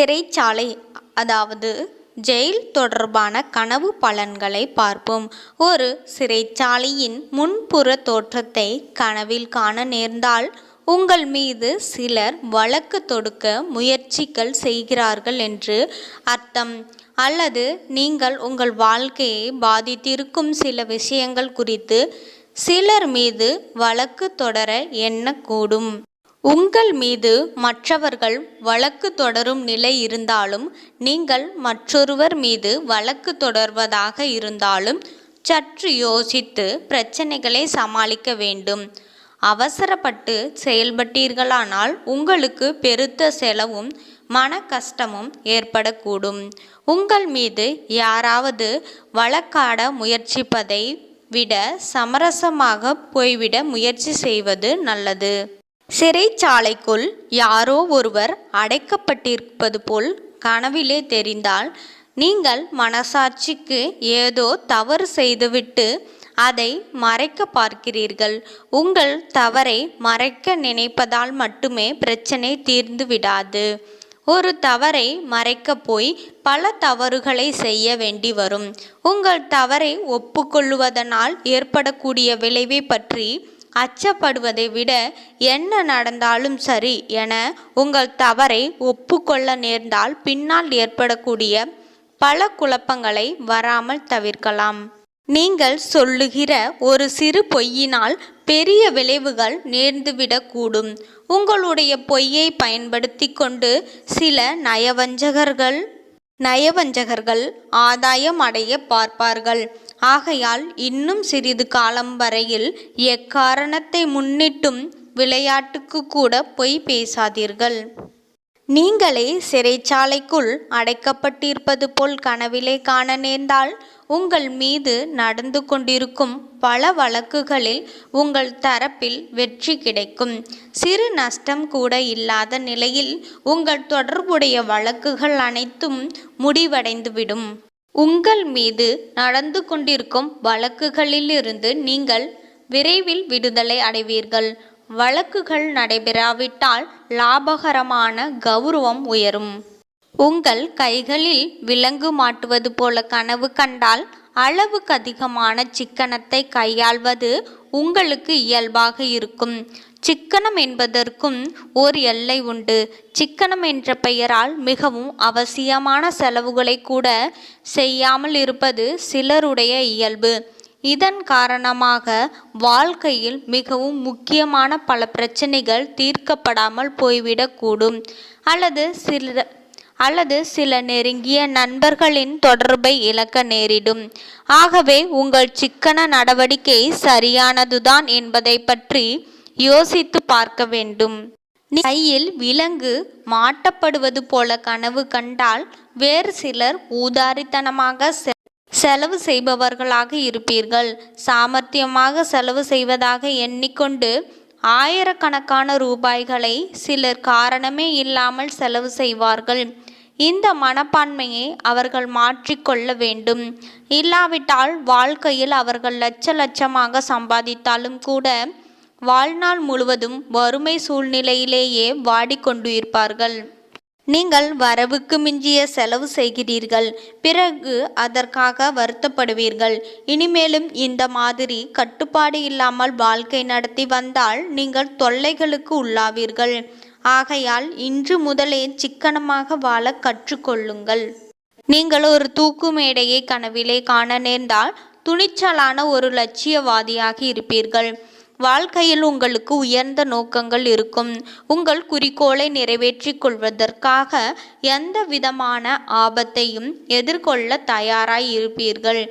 சிறைச்சாலை அதாவது ஜெயில் தொடர்பான கனவு பலன்களை பார்ப்போம். ஒரு சிறைச்சாலையின் முன்புற தோற்றத்தை கனவில் காண நேர்ந்தால் உங்கள் மீது சிலர் வழக்கு தொடுக்க முயற்சிகள் செய்கிறார்கள் என்று அர்த்தம். அல்லது நீங்கள் உங்கள் வாழ்க்கையை பாதித்திருக்கும் சில விஷயங்கள் குறித்து சிலர் மீது வழக்கு தொடர எண்ணக்கூடும். உங்கள் மீது மற்றவர்கள் வழக்கு தொடரும் நிலை இருந்தாலும் நீங்கள் மற்றொருவர் மீது வழக்கு தொடர்வதாக இருந்தாலும் சற்று யோசித்து பிரச்சனைகளை சமாளிக்க வேண்டும். அவசரப்பட்டு செயல்பட்டீர்களானால் உங்களுக்கு பெருத்த செலவும் மன கஷ்டமும் ஏற்படக்கூடும். உங்கள் மீது யாராவது வழக்காட முயற்சிப்பதை விட சமரசமாக போய்விட முயற்சி செய்வது நல்லது. சிறைச்சாலைக்குள் யாரோ ஒருவர் அடைக்கப்பட்டிருப்பது போல் கனவிலே தெரிந்தால் நீங்கள் மனசாட்சிக்கு ஏதோ தவறு செய்துவிட்டு அதை மறைக்க பார்க்கிறீர்கள். உங்கள் தவறை மறைக்க நினைப்பதால் மட்டுமே பிரச்சனை தீர்ந்து விடாது ஒரு தவறை மறைக்க போய் பல தவறுகளை செய்ய வேண்டி வரும். உங்கள் தவறை ஒப்புக்கொள்ளுவதனால் ஏற்படக்கூடிய விளைவை பற்றி அச்சப்படுவதை விட என்ன நடந்தாலும் சரி என உங்கள் தவறை ஒப்புக்கொள்ள நேர்ந்தால் பின்னால் ஏற்படக்கூடிய பல குழப்பங்களை வராமல் தவிர்க்கலாம். நீங்கள் சொல்லுகிற ஒரு சிறு பொய்யினால் பெரிய விளைவுகள் நேர்ந்துவிடக்கூடும். உங்களுடைய பொய்யை பயன்படுத்தி கொண்டு சில நயவஞ்சகர்கள் நயவஞ்சகர்கள் ஆதாயம் அடைய பார்ப்பார்கள். ஆகையால் இன்னும் சிறிது காலம் வரையில் எக்காரணத்தை முன்னிட்டும் விளையாட்டுக்கு கூட பொய் பேசாதீர்கள். நீங்களே சிறைச்சாலைக்குள் அடைக்கப்பட்டிருப்பது போல் கனவிலே காண நேர்ந்தால் உங்கள் மீது நடந்து கொண்டிருக்கும் பல வழக்குகளில் உங்கள் தரப்பில் வெற்றி கிடைக்கும். சிறு நஷ்டம் கூட இல்லாத நிலையில் உங்கள் தொடர்புடைய வழக்குகள் அனைத்தும் முடிவடைந்துவிடும். உங்கள் மீது நடந்து கொண்டிருக்கும் வழக்குகளிலிருந்து நீங்கள் விரைவில் விடுதலை அடைவீர்கள். வழக்குகள் நடைபெறாவிட்டால் லாபகரமான கௌரவம் உயரும். உங்கள் கைகளில் விலங்கு மாட்டுவது போல கனவு கண்டால் அளவுக்கு அதிகமான சிக்கனத்தை கையாள்வது உங்களுக்கு இயல்பாக இருக்கும். சிக்கனம் என்பதற்கும் ஓர் எல்லை உண்டு. சிக்கனம் என்ற பெயரால் மிகவும் அவசியமான செலவுகளை கூட செய்யாமல் இருப்பது சிலருடைய இயல்பு. இதன் காரணமாக வாழ்க்கையில் மிகவும் முக்கியமான பல பிரச்சனைகள் தீர்க்கப்படாமல் போய்விடக்கூடும் அல்லது சில அல்லது சில நெருங்கிய நண்பர்களின் தொடர்பை இழக்க நேரிடும். ஆகவே உங்கள் சிக்கன நடவடிக்கை சரியானதுதான் என்பதை பற்றி யோசித்து பார்க்க வேண்டும். நீ கையில் விலங்கு மாட்டப்படுவது போல கனவு கண்டால் வேறு சிலர் ஊதாரித்தனமாக செ- செலவு செய்பவர்களாக இருப்பீர்கள். சாமர்த்தியமாக செலவு செய்வதாக எண்ணிக்கொண்டு ஆயிரக்கணக்கான ரூபாய்களை சிலர் காரணமே இல்லாமல் செலவு செய்வார்கள். இந்த மனப்பான்மையை அவர்கள் மாற்றிக்கொள்ள வேண்டும். இல்லாவிட்டால் வாழ்க்கையில் அவர்கள் லட்ச லட்சமாக சம்பாதித்தாலும் கூட வாழ்நாள் முழுவதும் வறுமை சூழ்நிலையிலேயே வாடிக்கொண்டிருப்பார்கள். நீங்கள் வரவுக்கு மிஞ்சிய செலவு செய்கிறீர்கள் பிறகு அதற்காக வருத்தப்படுவீர்கள். இனிமேலும் இந்த மாதிரி கட்டுப்பாடு இல்லாமல் வாழ்க்கை நடத்தி வந்தால் நீங்கள் தொல்லைகளுக்கு உள்ளாவீர்கள். ஆகையால் இன்று முதலே சிக்கனமாக வாழ கற்றுக்கொள்ளுங்கள். நீங்கள் ஒரு தூக்கு மேடையை கனவிலே காண நேர்ந்தால் துணிச்சலான ஒரு லட்சியவாதியாக இருப்பீர்கள். வாழ்க்கையில் உங்களுக்கு உயர்ந்த நோக்கங்கள் இருக்கும். உங்கள் குறிக்கோளை நிறைவேற்றிக் கொள்வதற்காக எந்த விதமான ஆபத்தையும் எதிர்கொள்ள தயாராய் இருப்பீர்கள்.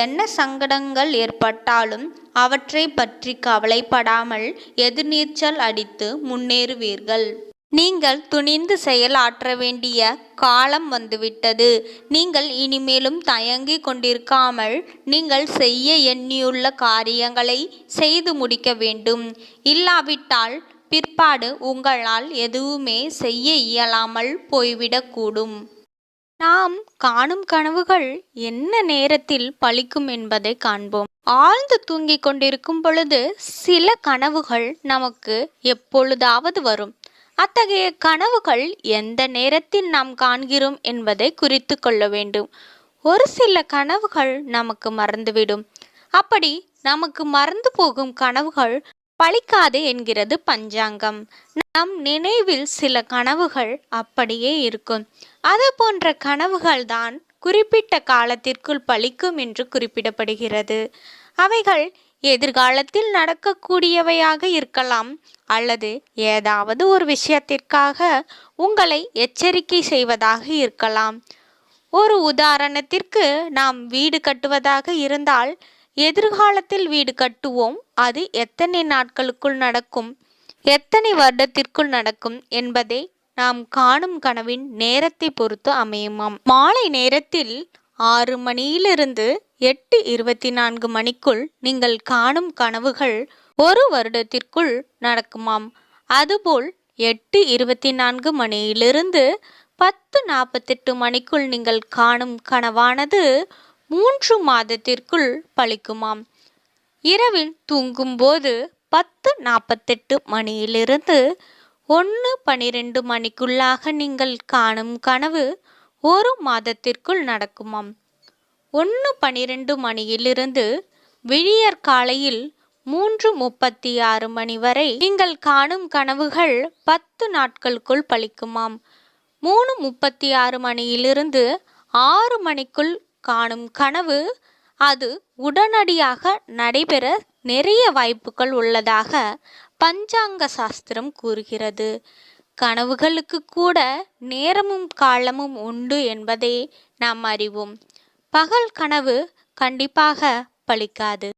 என்ன சங்கடங்கள் ஏற்பட்டாலும் அவற்றை பற்றி கவலைப்படாமல் எதிர்நீச்சல் அடித்து முன்னேறுவீர்கள். நீங்கள் துணிந்து செயலாற்ற வேண்டிய காலம் வந்துவிட்டது. நீங்கள் இனிமேலும் தயங்கிக் கொண்டிருக்காமல் நீங்கள் செய்ய எண்ணியுள்ள காரியங்களை செய்து முடிக்க வேண்டும். இல்லாவிட்டால் பிற்பாடு உங்களால் எதுவுமே செய்ய இயலாமல் போய்விடக்கூடும். நாம் காணும் கனவுகள் என்ன நேரத்தில் பழிக்கும் என்பதை காண்போம். ஆழ்ந்து தூங்கிக் கொண்டிருக்கும் பொழுது சில கனவுகள் நமக்கு எப்பொழுதாவது வரும். அத்தகைய கனவுகள் எந்த நேரத்தில் நாம் காண்கிறோம் என்பதை குறித்து கொள்ள வேண்டும். ஒரு சில கனவுகள் நமக்கு மறந்துவிடும். அப்படி நமக்கு மறந்து போகும் கனவுகள் பழிக்காது என்கிறது பஞ்சாங்கம். நம் நினைவில் சில கனவுகள் அப்படியே இருக்கும். அது போன்ற கனவுகள் தான் குறிப்பிட்ட காலத்திற்குள் பலிக்கும் என்று குறிப்பிடப்படுகிறது. அவைகள் எதிர்காலத்தில் நடக்கக்கூடியவையாக இருக்கலாம் அல்லது ஏதாவது ஒரு விஷயத்திற்காக உங்களை எச்சரிக்கை செய்வதாக இருக்கலாம். ஒரு உதாரணத்திற்கு நாம் வீடு கட்டுவதாக இருந்தால் எதிர்காலத்தில் வீடு கட்டுவோம். அது எத்தனை நாட்களுக்குள் நடக்கும்? எத்தனை வருடத்திற்குள் நடக்கும் என்பதை நாம் காணும் கனவின் நேரத்தை பொறுத்து அமையுமாம். மாலை நேரத்தில் ஆறு மணியிலிருந்து எட்டு இருபத்தி நான்கு மணிக்குள் நீங்கள் காணும் கனவுகள் ஒரு வருடத்திற்குள் நடக்குமாம். அதுபோல் எட்டு இருபத்தி நான்கு மணியிலிருந்து பத்து நாற்பத்தெட்டு மணிக்குள் நீங்கள் காணும் கனவானது மூன்று மாதத்திற்குள் பழிக்குமாம். இரவில் தூங்கும்போது பத்து நாற்பத்தெட்டு மணியிலிருந்து ஒன்று பனிரெண்டு மணிக்குள்ளாக நீங்கள் காணும் கனவு ஒரு மாதத்திற்குள் நடக்குமாம். ஒன்று பனிரெண்டு மணியிலிருந்து விழியற் காலையில் மூன்று முப்பத்தி ஆறு மணி வரை நீங்கள் காணும் கனவுகள் பத்து நாட்களுக்குள் பலிக்குமாம் மூணு முப்பத்தி ஆறு மணியிலிருந்து ஆறு மணிக்குள் காணும் கனவு அது உடனடியாக நடைபெற நிறைய வாய்ப்புகள் உள்ளதாக பஞ்சாங்க சாஸ்திரம் கூறுகிறது. கனவுகளுக்கு கூட நேரமும் காலமும் உண்டு என்பதை நாம் அறிவோம். பகல் கனவு கண்டிப்பாக பலிக்காது.